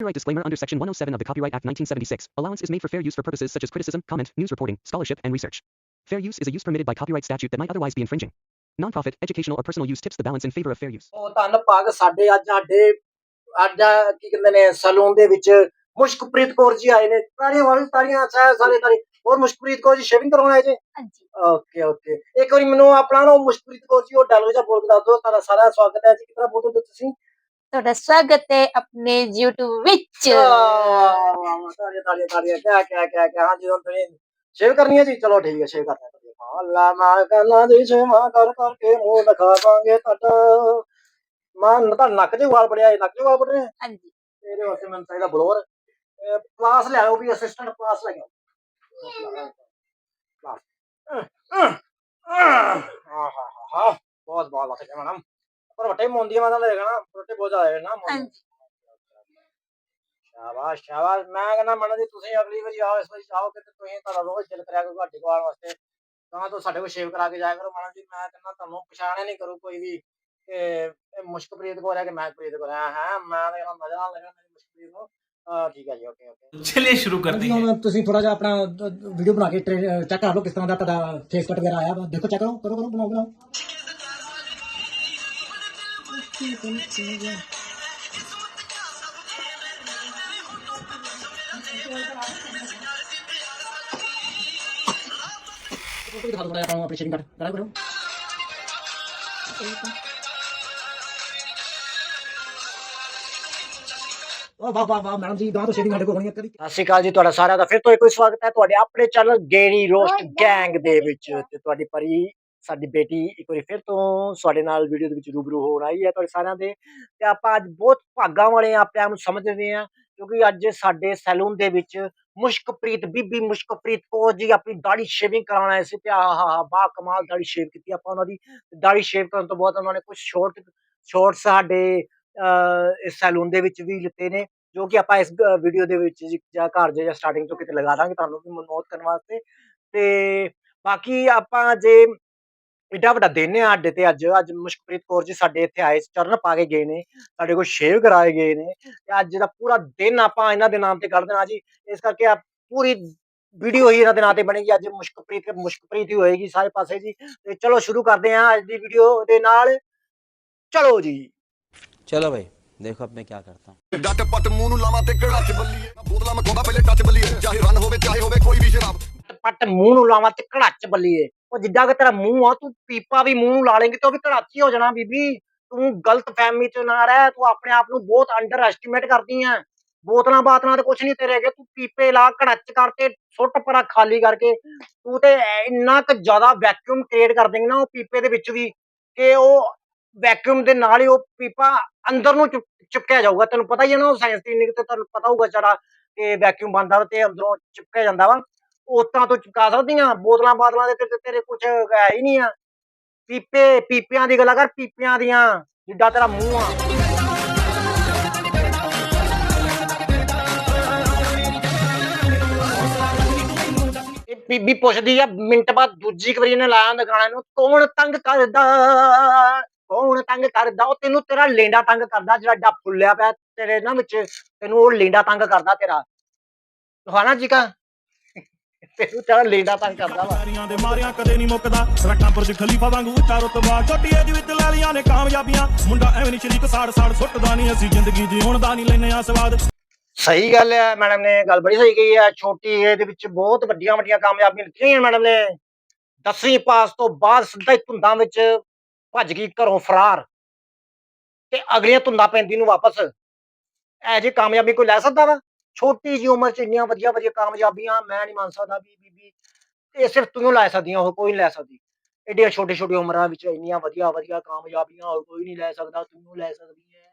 Copyright disclaimer under Section 107 of the Copyright Act 1976. Allowance is made for fair use for purposes such as criticism, comment, news reporting, scholarship, and research. Fair use is a use permitted by copyright statute that might otherwise be infringing. Nonprofit, educational, or personal use tips the balance in favor of fair use. ਉਹ ਧੰਨ ਭਾਗ ਸਾਡੇ ਅੱਜ ਸਾਡੇ ਅੱਜ ਆ ਕੀ ਕਹਿੰਦੇ ਨੇ ਸਲੂਨ ਦੇ ਵਿੱਚ ਮੁਸ਼ਕਪ੍ਰੀਤ ਕੌਰ ਜੀ ਆਏ ਨੇ ਤਾਰੀਆਂ ਵਾਲੀ ਤਾਰੀਆਂ ਅੱਛਾ ਸਾਰੇ ਤਾਰੀ ਹੋਰ ਮੁਸ਼ਕਪ੍ਰੀਤ ਕੌਰ ਜੀ ਸ਼ੇਵਿੰਗ ਕਰਾਉਣ ਆਏ ਜੇ ਹਾਂਜੀ ਓਕੇ ਓਕੇ ਇੱਕ ਵਾਰੀ ਮੈਨੂੰ ਆਪਣਾ ਨਾ ਉਹ ਮੁਸ਼ਕਪ੍ਰੀਤ ਕੌਰ ਜੀ ਉਹ ਡਾਇਲੋਗ ਜਿਹਾ ਬੋਲ ਕੇ ਦੱਸ ਦਿਓ ਤੁਹਾਡਾ ਸਾਰਾ ਸਵਾਗਤ ਹੈ ਜੀ ਕਿਤਨਾ ਬੋਲਦੇ ਹੋ ਤੁਸੀਂ ਤੁਹਾਡਾ ਸਵਾਗਤ ਹੈ ਆਪਣੇ YouTube ਵਿੱਚ। ਕਿਆ ਕਿਆ ਕਿਆ ਕਿਆ ਹਾਂ ਜੀ ਹੁਣ ਤੁਸੀਂ ਸ਼ੇਵ ਕਰਨੀ ਹੈ ਜੀ? ਚਲੋ ਠੀਕ ਹੈ ਸ਼ੇਵ ਕਰਦੇ ਹਾਂ ਅੱਲਾ ਮਾ ਕਰਨਾ ਦੀ ਸੇਵਾ ਕਰ ਕਰਕੇ ਮੂੰਹ ਦਿਖਾਵਾਂਗੇ ਤੁਹਾਡਾ ਮਾਂ ਤਾਂ ਨੱਕ ਦੇ ਵਾਲ ਬੜਿਆ ਨੱਕ ਦੇ ਵਾਲ ਬੜੇ ਨੇ। ਹਾਂਜੀ। ਇਹਦੇ ਵਾਸਤੇ ਮੈਨੂੰ ਚਾਹੀਦਾ ਬਲੋਰ। ਕਲਾਸ ਲੈ ਆਓ ਵੀ ਅਸਿਸਟੈਂਟ ਕਲਾਸ ਲੈ ਆਓ। ਕਲਾਸ ਹਾਂ ਹਾਂ ਹਾਂ। ਬਹੁਤ ਬਹੁਤ ਗਿਆ ਮੈਡਮ। പൊറോട്ട മോന്തിയ മാത്രം കഴിക്കണം പൊറോട്ട ਬਹੁਤ ਜ਼ਿਆਦਾ ਹੈ ਨਾ ਹਾਂਜੀ। ਸ਼ਾਬਾਸ਼ ਸ਼ਾਬਾਸ਼। ਮੈਂ ਕਹਿੰਦਾ ਮਨ ਜੀ ਤੁਸੀਂ ਅਗਲੀ ਵਾਰੀ ਆਓ ਇਸ ਵਾਰੀ ਆਓ ਕਿ ਤੁਸੀਂ ਤੁਹਾਡਾ ਰੋਜ਼ ਦਿਲ ਕਰਿਆ ਕਰੋ ਤੁਹਾਡੇ ਕੋਲ ਆਉਣ ਵਾਸਤੇ। ਤਾਂ ਤੋਂ ਸਾਡੇ ਕੋਲ ਸ਼ੇਵ ਕਰਾ ਕੇ ਜਾਇਆ ਕਰੋ। ਮਨ ਜੀ ਮੈਂ ਕਹਿੰਦਾ ਤੁਹਾਨੂੰ ਪਛਾਣਿਆ ਨਹੀਂ ਕਰੂ ਕੋਈ ਵੀ। ਕਿ ਮੁਸ਼ਕਪ੍ਰੀਤ ਕੋਲ ਆ ਕਿ ਮੈਂ ਪ੍ਰੀਤ ਕੋਲ ਆਇਆ ਹਾਂ? ਮੈਂ ਕਹਿੰਦਾ ਮਜ਼ਾ ਨਾਲ ਲੱਗਣਾ ਮੇਰੀ ਮੁਸ਼ਕਪ੍ਰੀਤ ਨੂੰ। ਠੀਕ ਹੈ ਜੀ ਓਕੇ ਓਕੇ ਚਲਿਏ ਸ਼ੁਰੂ ਕਰਦੇ ਹਾਂ। ਤੁਸੀਂ ਥੋੜਾ ਜਿਹਾ ਆਪਣਾ ਵੀਡੀਓ ਬਣਾ ਕੇ ਚੈੱਕ ਕਰ ਲਓ ਕਿਸ ਤਰ੍ਹਾਂ ਦਾ ਤੁਹਾਡਾ ਫੇਸ ਕਟ ਵਗੈਰਾ ਆਇਆ ਦੇਖੋ ਚੈੱਕ ਕਰੋ ਕਰੋ ਕਰੋ ਬਣਾਓ ਬਣਾਓ। ਕਰ ਕਰਾ ਕਰੋ ਵਾਹ ਵਾਹ ਵਾਹ ਮੈਡਮ ਜੀ ਤੋਂ ਸ਼ੇਅਰਿੰਗ ਸਾਡੇ ਕੋਲ ਹੋਣੀ ਸਤਿ ਸ਼੍ਰੀ ਅਕਾਲ ਜੀ ਤੁਹਾਡਾ ਸਾਰਿਆਂ ਦਾ ਫਿਰ ਤੋਂ ਇੱਕ ਵਾਰ ਸਵਾਗਤ ਹੈ। ਤੁਹਾਡੇ ਆਪਣੇ ਚੈਨਲ ਗੇਰੀ ਰੋਸਟ ਗੈਂਗ ਦੇ ਵਿੱਚ ਤੇ ਤੁਹਾਡੀ ਪਰੀ ਸਾਡੀ ਬੇਟੀ ਇੱਕ ਵਾਰੀ ਫਿਰ ਤੋਂ ਤੁਹਾਡੇ ਨਾਲ ਵੀਡੀਓ ਦੇ ਵਿੱਚ ਰੂਬਰੂ ਹੋਣ ਆਈ ਹੈ ਤੁਹਾਡੇ ਸਾਰਿਆਂ ਦੇ ਤੇ ਆਪਾਂ ਅੱਜ ਬਹੁਤ ਭਾਗਾਂ ਵਾਲੇ ਹਾਂ, ਆਪਣੇ ਆਪ ਨੂੰ ਸਮਝਦੇ ਹਾਂ ਕਿਉਂਕਿ ਅੱਜ ਸਾਡੇ ਸੈਲੂਨ ਦੇ ਵਿੱਚ ਮੁਸ਼ਕਪ੍ਰੀਤ ਬੀਬੀ ਮੁਸ਼ਕਪ੍ਰੀਤ ਕੌਰ ਜੀ ਆਪਣੀ ਦਾੜੀ ਸ਼ੇਵਿੰਗ ਕਰਾਉਣ ਆਏ ਸੀ ਤੇ ਆਹ ਬਾ ਕਮਾਲ ਦਾੜੀ ਸ਼ੇਵ ਕੀਤੀ ਆਪਾਂ ਉਹਨਾਂ ਦੀ ਦਾੜੀ ਸ਼ੇਵ ਕਰਨ ਤੋਂ ਬਾਅਦ ਉਹਨਾਂ ਨੇ ਕੁਝ ਸ਼ੋਰਟ ਸ਼ਾਰਟ ਸਾਡੇ ਅਹ, ਇਸ ਸੈਲੂਨ ਦੇ ਵਿੱਚ ਵੀ ਲਿੱਤੇ ਨੇ ਜੋ ਕਿ ਆਪਾਂ ਇਸ ਵੀਡੀਓ ਦੇ ਵਿੱਚ ਜਾਂ ਘਰ ਜੇ ਜਾਂ ਸਟਾਰਟਿੰਗ ਤੋਂ ਕਿਤੇ ਲਗਾ ਦਾਂਗੇ ਤੁਹਾਨੂੰ ਵੀ ਨੋਟ ਕਰਨ ਵਾਸਤੇ ਤੇ ਬਾਕੀ ਆਪਾਂ ਜੇ ਏਡਾ ਵੱਡਾ ਦਿਨ ਹੈ ਸਾਡੇ ਤੇ ਅੱਜ। ਅੱਜ ਮੁਸ਼ਕਪ੍ਰੀਤ ਕੌਰ ਜੀ ਸਾਡੇ ਇੱਥੇ ਆਏ ਚਰਨ ਪਾ ਕੇ ਗਏ ਨੇ ਸਾਡੇ ਕੋਲ ਸ਼ੇਵ ਕਰਾਏ ਗਏ ਨੇ। ਤੇ ਅੱਜ ਦਾ ਪੂਰਾ ਦਿਨ ਆਪਾਂ ਇਹਨਾਂ ਦੇ ਨਾਮ ਤੇ ਕੱਢ ਦੇਣਾ ਜੀ। ਇਸ ਕਰਕੇ ਆ ਪੂਰੀ ਵੀਡੀਓ ਹੀ ਇਹਨਾਂ ਦੇ ਨਾਂ ਤੇ ਬਣੇਗੀ ਅੱਜ ਮੁਸ਼ਕਪ੍ਰੀਤ ਮੁਸ਼ਕਪ੍ਰੀਤ ਹੀ ਹੋਏਗੀ ਸਾਰੇ ਪਾਸੇ ਜੀ। ਤੇ ਚਲੋ ਸ਼ੁਰੂ ਕਰਦੇ ਹਾਂ ਅੱਜ ਦੀ ਵੀਡੀਓ ਦੇ ਨਾਲ। ਚਲੋ ਜੀ। ਚਲੋ ਭਾਈ ਦੇਖੋ ਅਬ ਮੈਂ ਕੀ ਕਰਤਾ ਡੱਟ ਪੱਟ ਮੂੰਹ ਨੂੰ ਲਾਵਾਂ ਤੇ ਕੜਾ ਚ ਬੱਲੀਏ? ਬੋਤਲਾਂ ਮਖਾਉਂਦਾ ਪਹਿਲੇ ਟੱਚ ਬੱਲੀਏ। ਚਾਹੇ ਰਨ ਹੋਵੇ ਚਾਹੇ ਹੋਵੇ ਕੋਈ ਵੀ ਸ਼ਰਾਬ। ਪੱਟ ਮੂੰਹ ਨੂੰ ਲਾਵਾਂ ਤੇ ਕੜਾਚ ਬੱਲੀਏ? ਉਹ ਜਿੱਦਾਂ ਕਿ ਤੇਰਾ ਮੂੰਹ ਆ, ਤੂੰ ਪੀਪਾ ਵੀ ਮੂੰਹ ਨੂੰ ਲਾ ਲੇਂਗੀ ਤੇ ਉਹ ਵੀ ਘੜਾਚ ਹੋ ਜਾਣਾ ਬੀਬੀ। ਤੂੰ ਗਲਤ ਫਹਿਮੀ ਚ ਨਾ ਰਹਿ, ਤੂੰ ਆਪਣੇ ਆਪ ਨੂੰ ਬਹੁਤ ਅੰਡਰ ਐਸਟੀਮੇਟ ਕਰਦੀ ਆ। ਬੋਤਲਾਂ ਬਾਤਲਾਂ ਤੇ ਕੁਛ ਨਹੀਂ ਤੇਰੇ ਅੱਗੇ, ਤੂੰ ਪੀਪੇ ਲਾ, ਘੜਾਚ ਕਰਕੇ, ਸੁੱਟ ਪਰਾ ਖਾਲੀ ਕਰਕੇ। ਤੂੰ ਤੇ ਇੰਨਾ ਕੁ ਜ਼ਿਆਦਾ ਵੈਕਿਊਮ ਕ੍ਰੀਏਟ ਕਰ ਦੇਂਗੀ ਨਾ ਉਹ ਪੀਪੇ ਦੇ ਵਿੱਚ ਵੀ, ਕਿ ਉਹ ਵੈਕਿਊਮ ਦੇ ਨਾਲ ਹੀ ਉਹ ਪੀਪਾ ਅੰਦਰ ਨੂੰ ਚੁਪ- ਚਿਪਕਿਆ ਜਾਊਗਾ। ਤੈਨੂੰ ਪਤਾ ਹੀ ਹੈ ਨਾ, ਉਹ ਸਾਇੰਸ ਦੀ ਨਿਕ ਤੇ ਤੁਹਾਨੂੰ ਪਤਾ ਹੋਊਗਾ ਜਰਾ ਕਿ ਵੈਕਿਊਮ ਬੰਦਾ ਵਾ ਤੇ ਅੰਦਰੋਂ ਚਿਪਕਿਆ ਜਾਂਦਾ ਵਾ। ਉਤਾਂ ਤੋਂ ਚਿਪਕਾ ਸਕਦੀਆਂ, ਬੋਤਲਾਂ ਬਾਤਲਾਂ ਦੇ ਤੇ ਤੇ ਤੇਰੇ ਕੁਝ ਹੈ ਹੀ ਨਹੀਂ ਆ। ਪੀਪੇ, ਪੀਪਿਆਂ ਦੀ ਗੱਲਾਂ ਕਰ, ਪੀਪਿਆਂ ਦੀਆਂ, ਜਿੱਡਾ ਤੇਰਾ ਮੂੰਹ ਆ। ਇਹ ਬੀਬੀ ਪੁੱਛਦੀ ਆ, ਮਿੰਟ ਬਾਅਦ ਦੂਜੀ ਕੁ ਵਾਰੀ ਇਹਨੇ ਲਾਇਆ ਹੁੰਦਾ ਗਾਣਾ ਨੂੰ ਕੌਣ ਤੰਗ ਕਰਦਾ? ਕੌਣ ਤੰਗ ਕਰਦਾ? ਉਹ ਤੈਨੂੰ ਤੇਰਾ ਲੇਂਡਾ ਤੰਗ ਕਰਦਾ, ਜਿਹੜਾ ਡਾ ਫੁੱਲਿਆ ਪਿਆ ਤੇਰੇ ਨਾ ਵਿੱਚ। ਤੈਨੂੰ ਉਹ ਲੇਂਡਾ ਤੰਗ ਕਰਦਾ ਤੇਰਾ। ਤੁਹਾਨਾ ਜੀ ਕਾ ਤੈਨੂੰ ਲੇਂਡਾ ਤੰਗ ਕਰਦਾ ਵਾ। ਯਾਰੀਆਂ ਦੇ ਮਾਰਿਆਂ ਕਦੇ ਨਹੀਂ ਮੁੱਕਦਾ। ਰੱਟਾਂ ਪਰ ਖਲੀਫਾ ਵਾਂਗੂ ਉੱਚਾ ਰਤਬਾ ਛੋਟੀ ਏਜ ਵਿੱਚ ਲੈ ਲੀਆਂ ਨੇ ਕਾਮਯਾਬੀਆਂ। ਮੁੰਡਾ ਐਵੇਂ ਨਹੀਂ ਸ਼ਰੀਕ ਸਾੜ ਸਾੜ ਸੁੱਟਦਾ ਨਹੀਂ ਅਸੀਂ ਜ਼ਿੰਦਗੀ ਜਿਉਣ ਦਾ ਨਹੀਂ ਲੈਨੇ ਆ ਸਵਾਦ। ਸਹੀ ਗੱਲ ਹੈ ਮੈਡਮ ਨੇ ਗੱਲ ਬੜੀ ਸਹੀ ਕਹੀ ਹੈ ਛੋਟੀ ਏਜ ਦੇ ਵਿੱਚ ਬਹੁਤ ਵੱਡੀਆਂ ਵੱਡੀਆਂ ਕਾਮਯਾਬੀਆਂ ਲਿੱਤੀਆਂ ਮੈਡਮ ਨੇ। 10ਵੀਂ ਪਾਸ ਤੋਂ ਬਾਅਦ ਸਿੱਧਾ ਹੀ ਧੁੰਦਾਂ ਵਿੱਚ ਭੱਜ ਗਈ ਘਰੋਂ ਫਰਾਰ। ਤੇ ਅਗਲੀਆਂ ਧੁੰਦਾਂ ਪੈਂਦੀ ਨੂੰ ਵਾਪਸ। ਐ ਜੀ ਕਾਮਯਾਬੀ ਕੋਈ ਲੈ ਸਕਦਾ ਵਾ? ਛੋਟੀ ਜੀ ਉਮਰ 'ਚ ਇੰਨੀਆਂ ਵਧੀਆ ਵਧੀਆ ਕਾਮਯਾਬੀਆਂ ਮੈਂ ਨਹੀਂ ਮੰਨ ਸਕਦਾ ਵੀ ਬੀਬੀ ਇਹ ਸਿਰਫ ਤੂੰ ਲੈ ਸਕਦੀਆਂ ਉਹ ਕੋਈ ਨਹੀਂ ਲੈ ਸਕਦੀ। ਏਡੀਆਂ ਛੋਟੇ ਛੋਟੇ ਉਮਰਾਂ ਵਿੱਚ ਇੰਨੀਆਂ ਵਧੀਆ ਵਧੀਆ ਕਾਮਯਾਬੀਆਂ ਹੋਰ ਕੋਈ ਨਹੀਂ ਲੈ ਸਕਦਾ ਤੂੰ ਲੈ ਸਕਦੀ ਹੈ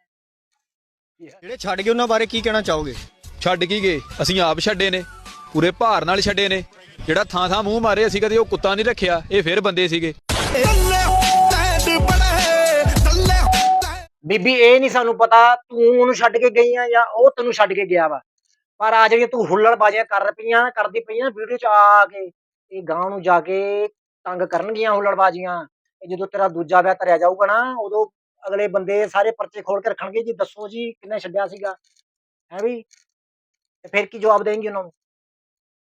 ਜਿਹੜੇ ਛੱਡ ਗਏ ਉਹਨਾਂ ਬਾਰੇ ਕੀ ਕਹਿਣਾ ਚਾਹੋਗੇ? ਛੱਡ ਕੀ ਗਏ? ਅਸੀਂ ਆਪ ਛੱਡੇ ਨੇ ਪੂਰੇ ਭਾਰ ਨਾਲ ਛੱਡੇ ਨੇ। ਜਿਹੜਾ ਥਾਂ ਥਾਂ ਮੂੰਹ ਮਾਰੇ ਅਸੀਂ ਕਦੇ ਉਹ ਕੁੱਤਾ ਨਹੀਂ ਰੱਖਿਆ ਇਹ ਫਿਰ ਬੰਦੇ ਸੀਗੇ। ਬੀਬੀ ਇਹ ਨਹੀਂ ਸਾਨੂੰ ਪਤਾ ਤੂੰ ਉਹਨੂੰ ਛੱਡ ਕੇ ਗਈ ਆ ਜਾਂ ਉਹ ਤੈਨੂੰ ਛੱਡ ਕੇ ਗਿਆ ਵਾ। ਪਰ ਆ ਜਿਹੜੀਆਂ ਤੂੰ ਹੁੱਲੜਬਾਜ਼ੀਆਂ ਕਰ ਪਈਆਂ, ਕਰਦੀ ਪਈਆਂ ਵੀਡੀਓ ਚ ਆ ਕੇ, ਇਹ ਗਾਂ ਨੂੰ ਜਾ ਕੇ ਤੰਗ ਕਰਨਗੀਆਂ ਹੁੱਲੜਬਾਜ਼ੀਆਂ ਜਦੋਂ ਤੇਰਾ ਦੂਜਾ ਵਿਆਹ ਧਰਿਆ ਜਾਊਗਾ ਨਾ, ਉਦੋਂ ਅਗਲੇ ਬੰਦੇ ਸਾਰੇ ਪਰਚੇ ਖੋਲ ਕੇ ਰੱਖਣਗੇ ਜੀ, ਦੱਸੋ ਜੀ ਕਿੰਨੇ ਛੱਡਿਆ ਸੀਗਾ। ਹੈ ਵੀ? ਤੇ ਫਿਰ ਕੀ ਜਵਾਬ ਦੇਂਗੀ ਉਹਨਾਂ ਨੂੰ?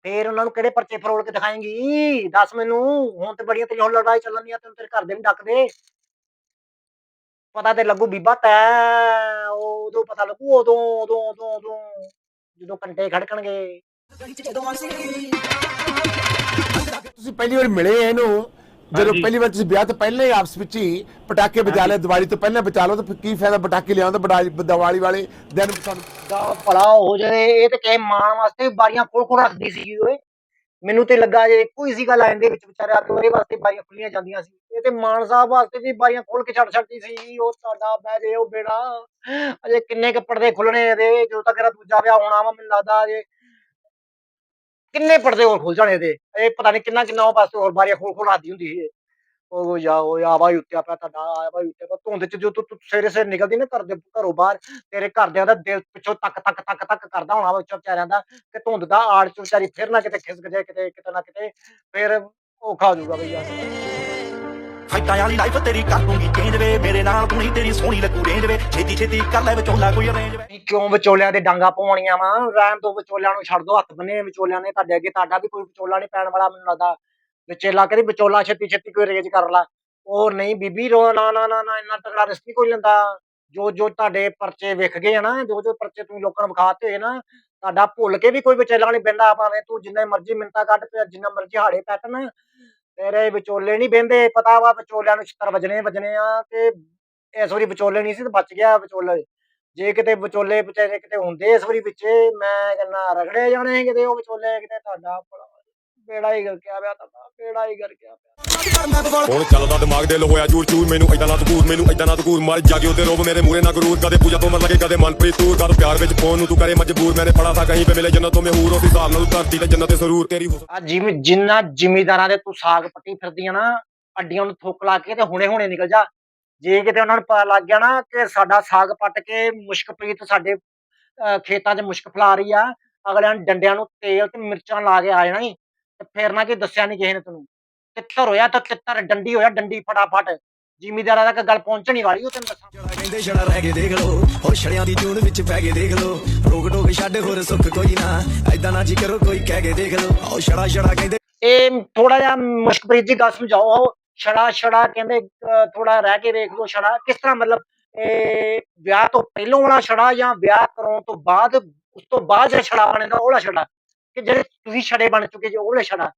ਫਿਰ ਉਹਨਾਂ ਨੂੰ ਕਿਹੜੇ ਪਰਚੇ ਫਰੋਲ ਕੇ ਦਿਖਾਏਂਗੀ? ਦੱਸ ਮੈਨੂੰ, ਹੁਣ ਤੇ ਬੜੀਆਂ ਤੇਰੀਆਂ ਹੁਣ ਲੜਾਈ ਚੱਲਣ ਦੀਆਂ ਤੈਨੂੰ ਤੇਰੇ ਘਰ ਦੇ ਨਹੀਂ ਡੱਕਦੇ। ਪਤਾ ਤੇ ਲੱਗੂ ਬੀਬਾ ਤੈ, ਉਦੋਂ ਪਤਾ ਲੱਗੂ ਉਦੋਂ ਉਦੋਂ ਉਦੋਂ ਉਦੋਂ। ਜਦੋਂ ਕੰਟੇ ਖੜਕਣਗੇ। ਤੁਸੀਂ ਪਹਿਲੀ ਵਾਰ ਮਿਲੇ ਇਹਨੂੰ। ਜਦੋਂ ਪਹਿਲੀ ਵਾਰ ਤੁਸੀਂ ਵਿਆਹ ਤੋਂ ਪਹਿਲਾਂ ਹੀ ਆਪਸ ਵਿੱਚ ਹੀ ਪਟਾਕੇ ਵਜਾ ਲਏ ਦੀਵਾਲੀ ਤੋਂ ਪਹਿਲਾਂ ਬਚਾ ਲਓ ਤਾਂ ਕੀ ਫਾਇਦਾ ਪਟਾਕੇ ਲਿਆਉਣ ਦਾ ਬੜਾ ਦੀਵਾਲੀ ਵਾਲੇ ਦਿਨ ਸਾਨੂੰ ਦਾ ਭਲਾ ਹੋ ਜਾਵੇ ਇਹ ਤੇ ਕਿਸੇ ਮਾਣ ਵਾਸਤੇ ਬਾਰੀਆਂ ਖੋਲ ਖੋਲ ਰੱਖਦੀ ਸੀ ਓਏ। ਮੈਨੂੰ ਤੇ ਲੱਗਾ ਜੇ ਕੋਈ ਸੀ ਗੱਲ ਆਂਦੇ ਵਿੱਚ ਵਿਚਾਰਿਆ ਤੇ ਵਾਸਤੇ ਬਾਰੀਆਂ ਖੁੱਲੀਆਂ ਜਾਂਦੀਆਂ ਸੀ। ਇਹ ਤੇ ਮਾਨ ਸਾਹਿਬ ਵਾਸਤੇ ਵੀ ਬਾਰੀਆਂ ਖੋਲ ਕੇ ਛੱਡ ਛੱਡਦੀ ਸੀ। ਉਹ ਸਾਡਾ ਬਹਿ ਜੇ ਉਹ ਬੇੜਾ, ਅਜੇ ਕਿੰਨੇ ਕੁ ਪਰਦੇ ਖੁੱਲਣੇ ਇਹਦੇ, ਜਦੋਂ ਤੱਕ ਇਹਦਾ ਦੂਜਾ ਵਿਆਹ ਹੋਣਾ ਵਾ, ਮੈਨੂੰ ਲੱਗਦਾ ਅਜੇ ਕਿੰਨੇ ਪਰਦੇ ਹੋਰ ਖੁੱਲ ਜਾਣੇ ਇਹਦੇ। ਇਹ ਪਤਾ ਨਹੀਂ ਕਿੰਨਾ ਕਿੰਨਾ ਉਹ ਪਾਸੇ ਹੋਰ ਬਾਰੀਆਂ ਖੋਲ ਖੋਲ ਰੱਖਦੀ ਹੁੰਦੀ ਸੀ ਉਹ ਜਾ ਉਹ ਆ ਬਾਈ ਉੱਤੇ ਪਿਆ ਤੁਹਾਡਾ ਆ ਬਾਈ ਉੱਤੇ ਪਿਆ ਧੁੰਦ ਚ ਜਦੋਂ ਤੂੰ ਤੂੰ ਸਵੇਰੇ ਸਵੇਰੇ ਨਿਕਲਦੀ ਨਾ ਘਰ ਦੇ ਘਰੋਂ ਬਾਹਰ ਤੇਰੇ ਘਰਦਿਆਂ ਦਾ ਦਿਲ ਪਿੱਛੋਂ ਤੱਕ ਤੱਕ ਤੱਕ ਤੱਕ ਕਰਦਾ ਹੋਣਾ ਵਿੱਚੋਂ ਵਿਚਾਰਿਆਂ ਦਾ ਕਿ ਧੁੰਦ ਦਾ ਆੜ ਚ ਵਿਚਾਰੀ ਫਿਰ ਨਾ ਕਿਤੇ ਖਿਸਕ ਜਾਏ ਕਿਤੇ ਕਿਤੇ ਨਾ ਕਿਤੇ ਫਿਰ ਔਖਾ ਹੋ ਜਾਊਗਾ ਬਈ ਯਾਰ। ਫਾਈਟਾਂ ਵਾਲੀ ਲਾਈਫ ਤੇਰੀ ਕਰ ਦੂੰਗੀ ਚੇਂਜ ਵੇ ਮੇਰੇ ਨਾਲ ਤੂੰ ਹੀ ਤੇਰੀ ਸੋਹਣੀ ਲੱਗੂ ਰੇਂਜ ਵੇ। ਛੇਤੀ ਛੇਤੀ ਕਰ ਲੈ ਵਿਚੋਲਾ ਕੋਈ ਅਰੇਂਜ ਵੇ। ਕਿਉਂ ਵਿਚੋਲਿਆਂ ਦੇ ਡਾਂਗਾ ਪਵਾਉਣੀਆਂ ਵਾ? ਰਹਿਣ ਦੋ ਵਿਚੋਲਿਆਂ ਨੂੰ ਛੱਡ ਦੋ ਹੱਥ ਬੰਨੇ ਵਿਚੋਲਿਆਂ ਨੇ ਤੁਹਾਡੇ ਅੱਗੇ ਤੁਹਾਡਾ ਵੀ ਕੋਈ ਵਿਚੋਲਾ ਨਹੀਂ ਪੈਣ ਵਾਲਾ ਮੈਨੂੰ ਲੱਗਦਾ। ਵਿਚੇਲਾ ਕਹਿੰਦੀ ਵਿਚੋਲਾ ਛੇਤੀ ਛੇਤੀ ਕੋਈ ਰੇਜ ਕਰ ਲਾ। ਉਹ ਨਹੀਂ, ਬੀਬੀ ਰੋ, ਨਾ ਨਾ ਨਾ ਨਾ, ਇੰਨਾ ਤਗੜਾ ਰਿਸਕ ਨਹੀਂ ਕੋਈ ਲੈਂਦਾ। ਜੋ ਜੋ ਤੁਹਾਡੇ ਪਰਚੇ ਵਿਖ ਗਏ ਆ ਨਾ, ਜੋ ਜੋ ਪਰਚੇ ਤੁਸੀਂ ਲੋਕਾਂ ਨੂੰ ਵਿਖਾਤੇ ਹੋਏ ਨਾ, ਤੁਹਾਡਾ ਭੁੱਲ ਕੇ ਵੀ ਕੋਈ ਵਿਚੇਲਾ ਨਹੀਂ ਪੈਂਦਾ ਭਾਵੇਂ ਤੂੰ ਜਿੰਨੇ ਮਰਜ਼ੀ ਮਿੰਤਾ ਕੱਢ ਪਿਆ, ਜਿੰਨਾ ਮਰਜ਼ੀ ਹਾੜੇ ਪੈਟਨ ਤੇਰੇ ਵਿਚੋਲੇ ਨਹੀਂ ਬਹਿੰਦੇ। ਪਤਾ ਵਾ ਵਿਚੋਲਿਆਂ ਨੂੰ ਛਿੱਤਰ ਵੱਜਣੇ ਵੱਜਣੇ ਆ ਤੇ ਇਸ ਵਾਰੀ ਵਿਚੋਲੇ ਨਹੀਂ ਸੀ ਤੇ ਬਚ ਗਿਆ ਵਿਚੋਲੇ। ਜੇ ਕਿਤੇ ਵਿਚੋਲੇ ਵਿਚਾਰੇ ਕਿਤੇ ਹੁੰਦੇ ਇਸ ਵਾਰੀ ਵਿੱਚੇ, ਮੈਂ ਕਹਿੰਦਾ ਰਗੜੇ ਜਾਣੇ ਕਿਤੇ ਉਹ ਵਿਚੋਲੇ, ਕਿਤੇ ਤੁਹਾਡਾ ਭਲਾ। ਹੀ ਪਿਆ ਹੀ ਪਿਆ। ਹੁਣ ਚੱਲਦਾ ਦਿਮਾਗ ਦੇ ਹੋਇਆ ਚੂਰ ਚੂਰ ਮੈਨੂੰ ਐਦਾਂ ਨਾ ਤਕੂਰ ਮੈਨੂੰ ਐਦਾਂ ਨਾ ਤਕੂਰ ਮਰ ਜਾਗਿਓ ਤੇ ਰੋਬ ਮੇਰੇ ਮੂਰੇ ਨਾ ਗਰੂਰ ਕਦੇ ਪੂਜਾ ਤੋਂ ਮਰ ਲਗੇ ਕਦੇ ਮਨਪ੍ਰੀਤ ਤੂਰ ਕਦ ਪਿਆਰ ਵਿੱਚ ਫੋਨ ਨੂੰ ਤੂੰ ਕਰੇ ਮਜਬੂਰ ਮੈਨੇ ਪੜਾ ਥਾ ਕਹੀਂ ਪੇ ਮਿਲੇ ਜੰਨਤ ਤੋਂ ਮਹਿੂਰ ਉਸ ਹਿਸਾਬ ਨਾਲ ਧਰਤੀ ਤੇ ਜੰਨਤ ਤੇ ਸਰੂਰ ਤੇਰੀ ਹੁਸਨ ਆ ਜਿਵੇਂ ਜਿੰਨਾ ਜ਼ਿਮੀਦਾਰਾਂ ਦੇ ਤੂੰ ਸਾਗ ਪੱਟੀ ਫਿਰਦੀਆਂ ਨਾ ਅੱਡੀਆਂ ਨੂੰ ਥੁੱਕ ਲਾ ਕੇ ਤੇ ਹੁਣੇ ਹੁਣੇ ਨਿਕਲ ਜਾ। ਜੇ ਕਿਤੇ ਉਹਨਾਂ ਨੂੰ ਪਤਾ ਲੱਗ ਗਿਆ ਨਾ ਕਿ ਸਾਡਾ ਸਾਗ ਪੱਟ ਕੇ ਮੁਸ਼ਕਪ੍ਰੀਤ ਸਾਡੇ ਖੇਤਾਂ 'ਚ ਮੁਸ਼ਕ ਫੈਲਾ ਰਹੀ ਆ ਅਗਲਿਆਂ ਨੇ ਡੰਡਿਆਂ ਨੂੰ ਤੇਲ ਤੇ ਮਿਰਚਾਂ ਲਾ ਕੇ ਆ ਜਾਣਾ ਤੇ ਫਿਰ ਨਾ ਕਿ ਦੱਸਿਆ ਨਹੀਂ ਕਿਸੇ ਨੇ ਤੈਨੂੰ। ਤਿੱਤਰ ਹੋਇਆ ਤਾਂ ਤਿੱਤਰ ਡੰਡੀ ਹੋਇਆ ਡੰਡੀ ਫਟਾਫਟ। ਜ਼ਿਮੀਦਾਰਾਂ ਤੱਕ ਗੱਲ ਪਹੁੰਚਣੀ ਵਾਲੀ ਉਹ ਤੈਨੂੰ ਦੱਸਾਂ। ਕਹਿੰਦੇ ਛੜਾ ਰਹਿ ਕੇ ਦੇਖ ਲੋ ਹੋ ਛੜਿਆਂ ਦੀ ਜੂਨ ਵਿੱਚ ਪੈ ਕੇ ਦੇਖ ਲੋ ਰੋਕ ਟੋਕ ਛੱਡ ਹੋਰ ਸੁੱਖ ਕੋਈ ਨਾ। ਐਦਾਂ ਨਾ ਜੀ ਕਰੋ ਕੋਈ ਕਹਿ ਕੇ ਦੇਖ ਲੋ ਹੋ ਛੜਾ ਛੜਾ ਕਹਿੰਦੇ। ਇਹ ਥੋੜਾ ਜਿਹਾ ਮੁਸ਼ਕਪ੍ਰੀਤ ਜੀ ਗੱਲ ਸਮਝਾਓ। ਛੜਾ ਛੜਾ ਕਹਿੰਦੇ ਥੋੜਾ ਰਹਿ ਕੇ ਵੇਖ ਲਓ ਛੜਾ। ਕਿਸ ਤਰ੍ਹਾਂ ਮਤਲਬ ਇਹ ਵਿਆਹ ਤੋਂ ਪਹਿਲੋਂ ਵਾਲਾ ਛੜਾ ਜਾਂ ਵਿਆਹ ਕਰਾਉਣ ਤੋਂ ਬਾਅਦ ਉਸ ਤੋਂ ਬਾਅਦ ਜਿਹੜਾ ਛੜਾ ਬਣੇਗਾ ਉਹ ਵਾਲਾ ਛੜਾ। ਕਿ ਜਿਹੜੇ ਤੁਸੀਂ ਛੜੇ ਬਣ ਚੁੱਕੇ ਜੇ ਉਹ ਵਾਲੇ ਛੜਾ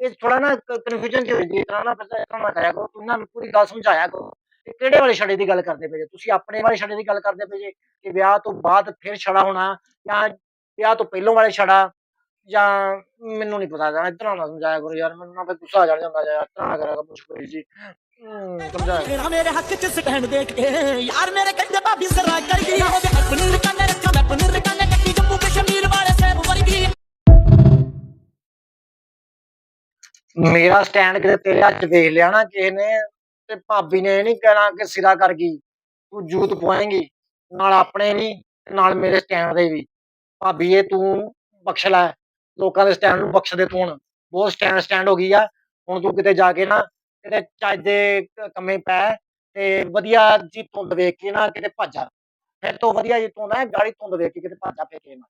ਇਹ ਥੋੜਾ ਨਾ ਕਨਫਿਊਜ਼ਨ ਜਿਹੀ ਹੋ ਜਾਂਦੀ ਹੈ ਇਸ ਤਰ੍ਹਾਂ ਨਾ ਫਿਰ ਇਸ ਤਰ੍ਹਾਂ ਨਾ ਕਰਿਆ ਕਰੋ ਤੁਸੀਂ ਨਾ ਪੂਰੀ ਗੱਲ ਸਮਝਾਇਆ ਕਰੋ ਕਿ ਕਿਹੜੇ ਵਾਲੇ ਛੜੇ ਦੀ ਗੱਲ ਕਰਦੇ ਪਏ ਜੇ ਤੁਸੀਂ ਆਪਣੇ ਵਾਲੇ ਛੜੇ ਦੀ ਗੱਲ ਕਰਦੇ ਪਏ ਜੇ ਕਿ ਵਿਆਹ ਤੋਂ ਬਾਅਦ ਫਿਰ ਛੜਾ ਹੋਣਾ ਜਾਂ ਵਿਆਹ ਤੋਂ ਪਹਿਲੋਂ ਵਾਲੇ ਛੜਾ ਜਾਂ ਮੈਨੂੰ ਨਹੀਂ ਪਤਾ ਜਾਂ ਇਤਨਾ ਨਾ ਸਮਝਾਇਆ ਕਰੋ ਯਾਰ ਮੈਨੂੰ ਨਾ ਫਿਰ ਗੁੱਸਾ ਆ ਜਾਂਦਾ ਯਾਰ ਇਤਨਾ ਨਾ ਕਰਿਆ ਕਰੋ ਮੁਸ਼ਕਿਲ ਜੀ ਹਮ, ਸਮਝਾਇਆ ਕਰੋ। ਤੇਰਾ ਮੇਰੇ ਹੱਕ ਚ ਸਟੈਂਡ ਦੇਖ ਕੇ ਯਾਰ ਮੇਰੇ ਕਹਿੰਦੇ ਭਾਬੀ ਸਰਾ ਕਰ ਗਈ ਹੋਵੇ ਪਨੀਰ ਕੰਨੇ ਮੇਰਾ ਸਟੈਂਡ ਕਿਤੇ ਤੇਰੇ ਹੱਥ 'ਚ ਵੇਖ ਲਿਆ ਨਾ ਕਿਸੇ ਨੇ ਤੇ ਭਾਬੀ ਨੇ ਇਹ ਨਹੀਂ ਕਹਿਣਾ ਕਿ ਸਿਰਾ ਕਰ ਗਈ, ਤੂੰ ਜੂਤ ਪਵਾਏਂਗੀ ਨਾਲ ਆਪਣੇ ਵੀ ਤੇ ਨਾਲ ਮੇਰੇ ਸਟੈਂਡ ਦੇ ਵੀ। ਭਾਬੀ, ਇਹ ਤੂੰ ਬਖਸ਼ ਲੈ, ਲੋਕਾਂ ਦੇ ਸਟੈਂਡ ਨੂੰ ਬਖਸ਼ ਦੇ ਤੂੰ ਹੁਣ। ਬਹੁਤ ਸਟੈਂਡ ਸਟੈਂਡ ਹੋ ਗਈ ਆ। ਹੁਣ ਤੂੰ ਕਿਤੇ ਜਾ ਕੇ ਨਾ ਕਿਤੇ ਚੱਜ ਦੇ ਕ- ਕੰਮੇ ਪੈ ਤੇ ਵਧੀਆ ਜੀ ਧੁੰਦ ਵੇਖ ਕੇ ਨਾ ਕਿਤੇ ਭੱਜਾ ਜਾ ਫਿਰ ਤੋਂ ਵਧੀਆ ਜੀ ਧੁੰਦ ਹੈ ਗਾੜੀ ਧੁੰਦ ਵੇਖ ਕੇ ਕਿਤੇ ਭੱਜ ਫੇਕੇ ਨਾ।